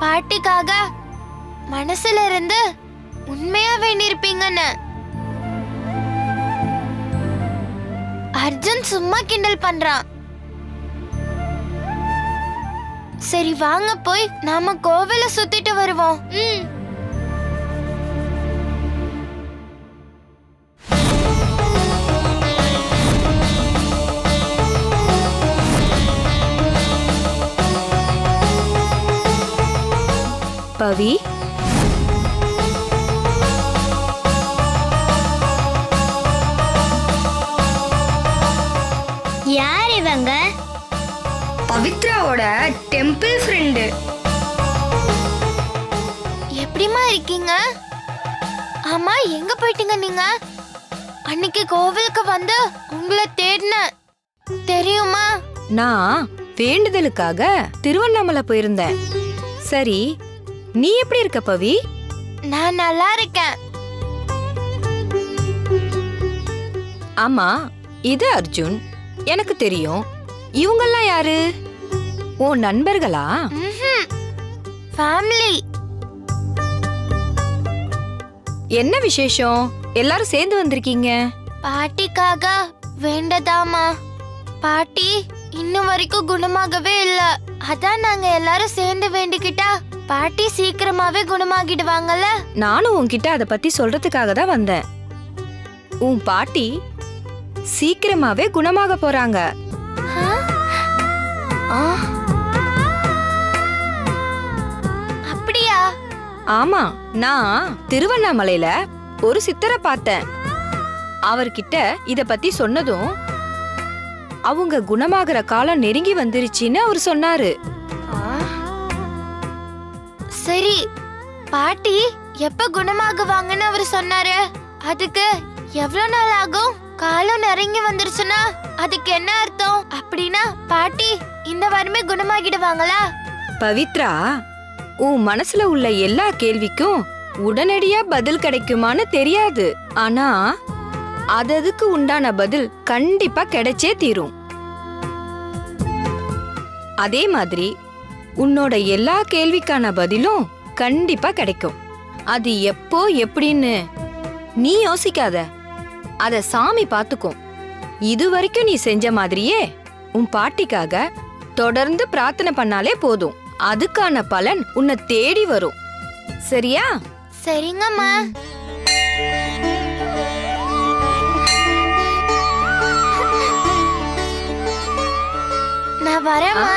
பாட்டிக்காக மனசுல இருந்து உண்மையா வேண்டியிருப்பீங்கன்னு. அர்ஜுன் சும்மா கிண்டல் பண்றான். சரி வாங்க போய் நாம கோவில சுத்திட்டு வருவோம். ம். பவி யார் இவங்க? பவித்ராவோட டெம்பிள் ஃப்ரெண்டு. எப்படிம்மா இருக்கீங்க? ஆமா எங்க போயிட்டீங்க நீங்க? அன்னைக்கு கோவிலுக்கு வந்து உங்களை தேடினேன். தெரியுமா? நான் வேண்டுதலுக்காக திருவண்ணாமலை போயிருந்தேன். சரி நீ எப்படி இருக்க பவி? நான் நல்லா இருக்கேன். ஆமா இது அர்ஜுன். எனக்கு தெரியும். இவங்கெல்லாம் யாரு? உன் நண்பர்களா? ஃபேமிலி என்ன விசேஷம்? எல்லாரும் சேர்ந்து வந்திருக்கீங்க. பாட்டிக்காக வேண்டதாமா? பாட்டி இன்னும் வரைக்கும் குணமாகவே இல்ல. அதான் நாங்க எல்லாரும் சேர்ந்து வேண்டிக்கிட்டா பாட்டி சீக்கிரமாவே குணமாகிடுவாங்கல்ல? நானும் உன்கிட்ட அத பத்தி சொல்றதுக்காக தான் வந்தேன். உன் பாட்டி சீக்கிரமாவே குணமாக போறாங்க. அப்படியா? ஆமா நான் திருவண்ணாமலையில ஒரு சித்தரை பார்த்தேன். அவர்கிட்ட இத பத்தி சொன்னதும் அவங்க குணமாகற காலம் நெருங்கி வந்துருச்சுன்னு அவர் சொன்னாரு. சரி பாட்டி எப்ப குணமாகுவாங்கன்னு அவர் சொன்னாரு. அதுக்கு எவ்வளவு நாள் ஆகும்? காலம் நெருங்கி வந்துருச்சுன்னா அதுக்கு என்ன அர்த்தம்? அப்படின்னா பாட்டி இந்த வாரமே குணமாகிடுவாங்களா? பவித்ரா உன் மனசுல உள்ள எல்லா கேள்விக்கும் உடனடியா பதில் கிடைக்குமான்னு தெரியாது. ஆனா அததுக்கு உண்டான பதில் கண்டிப்பா கிடைச்சே தீரும். அதே மாதிரி உன்னோட எல்லா கேள்விக்கான பதிலும் கண்டிப்பா கிடைக்கும். அது எப்போ எப்படின்னு நீ யோசிக்காத. அத சாமி பாத்துக்கும். இது வரைக்கும் நீ செஞ்ச மாதிரியே உன் பாட்டிக்காக தொடர்ந்து பிரார்த்தனை பண்ணாலே போதும். அதுக்கான பலன் உன்னை தேடி வரும். சரியா? சரிங்கம்மா. நான் வரேம்மா.